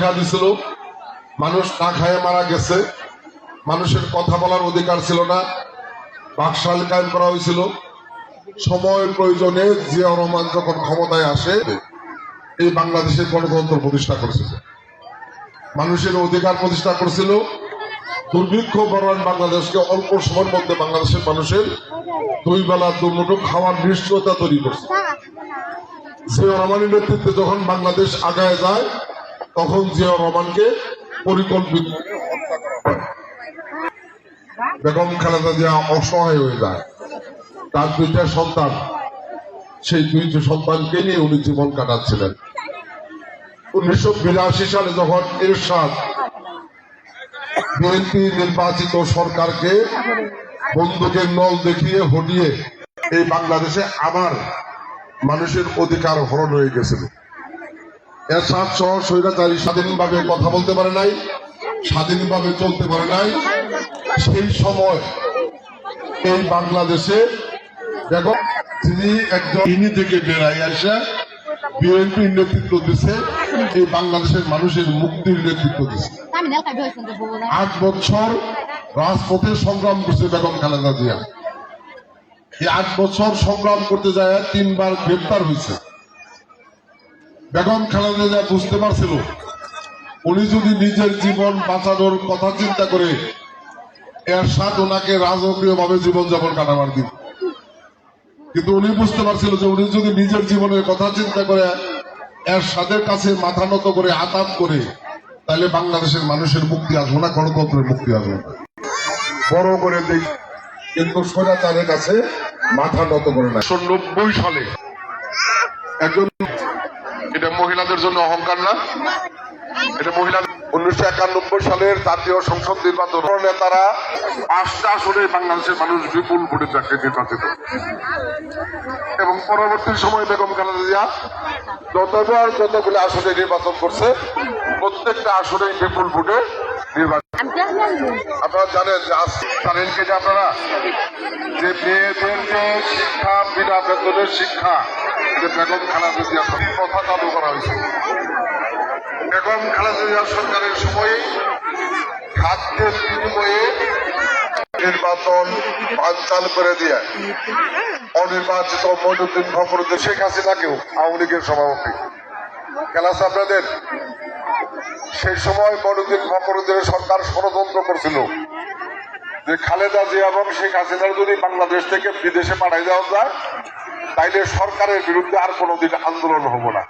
দেখা দিছিল। মানুষ না খায় মারা গেছে। মানুষের কথা বলার অধিকার ছিল না। বাকশাল কায়েম করা হয়েছিল। সময়ের প্রয়োজনে জিয়া রহমান যখন ক্ষমতায় আসে, এই বাংলাদেশের গণতন্ত্র প্রতিষ্ঠা করেছিল। মানুষের অধিকার প্রতিষ্ঠা করেছিল। দুর্ভিক্ষ বরণ বাংলাদেশকে অল্প সময়ের মধ্যে বাংলাদেশের মানুষের দুই বেলা দুমুঠো খাওয়ার নিশ্চয়তা তৈরি করছে। জিয়া রহমানের নেতৃত্বে যখন বাংলাদেশ আগায় যায় তখন জিয়া রহমানকে পরিকল্পিত বেগম খালেদা জিয়া অসহায় হয়ে যায়। তার দুইটা সন্তান, সেই দুইটি সন্তানকে নিয়ে উনি জীবন কাটাচ্ছিলেন। উনিশশো বিরাশি সালে যখন এরশাদ বিএনপি নির্বাচিত সরকারকে বন্দুকের নল দেখিয়ে হটিয়ে এই বাংলাদেশে আবার মানুষের অধিকার হরণ হয়ে গেছিল। এরশাদ সহ স্বৈরাচারী স্বাধীনভাবে কথা বলতে পারে নাই, স্বাধীনভাবে চলতে পারে নাই। সেই সময় এই বাংলাদেশে, দেখো, তিনি একজন ইনি থেকে বেড়াই আসা, বিএনপি নেতৃত্ব দিচ্ছে এই বাংলাদেশের মানুষের মুক্তির নেতৃত্ব দিচ্ছে আট বছর রাজপথে সংগ্রাম করছে বেগম খালেদা জিয়া। এই আট বছর সংগ্রাম করতে যায় তিনবার গ্রেপ্তার হয়েছে। বেগম খালেদা বুঝতে পারছিল, উনি যদি নিজের জীবন বাঁচানোর কথা চিন্তা করে এর সাথ ওনাকে রাজকীয় ভাবে জীবনযাপন কাটাবার দিন কিন্তু উনি বুঝতে পারছিল যে উনি যদি নিজের জীবনের কথা চিন্তা করে এর সাদের কাছে মাথা নত করে, আতাত করে, তাহলে বাংলাদেশের মানুষের মুক্তি আসবে না, গণতন্ত্রের মুক্তি আসবে না। বড় করে দেখ কিন্তু স্বৈরাচারের কাছে মাথা নত করে না নব্বই সালে একজন এটা মহিলাদের জন্য অহংকার না? এটা মহিলা উনিশশো একানব্বই সালের জাতীয় সংসদ নির্বাচন নেতারা পাঁচটা আসনে বাংলাদেশের মানুষ বিপুল ভোটে চাকরি নির্বাচিত। এবং পরবর্তী সময় বেগম খালেদা যতবার যতগুলো আসনে নির্বাচন করছে, প্রত্যেকটা আসনে বিপুল ভোটে আপনারা জানেন যে আজ জানেন কি যে আপনারা যে মেয়েদের যে শিক্ষা বিনা বেতনের শিক্ষা এটা বেগম খালেদা জিয়া কথা চালু করা হয়েছে। বেগম খালেদা জিয়া সরকারের সময়ে খাদ্যের বিনিময়ে নির্বাচন বানচাল করে দিয়ে অনির্বাচিত মনুদ্দিন ফখরুদ্দিন, শেখ হাসিনাকেও আওয়ামী লীগের সভাপতি। খেলা আছে আপনাদের? সেই সময় বড়দিন মকরদের সরকার ষড়যন্ত্র করছিল। যে খালেদা জিয়া এবং শেখ হাসিনার যদি বাংলাদেশ থেকে বিদেশে পাঠাই দেওয়া যায়, তাইলে সরকারের বিরুদ্ধে আর কোনোদিন আন্দোলন হব না।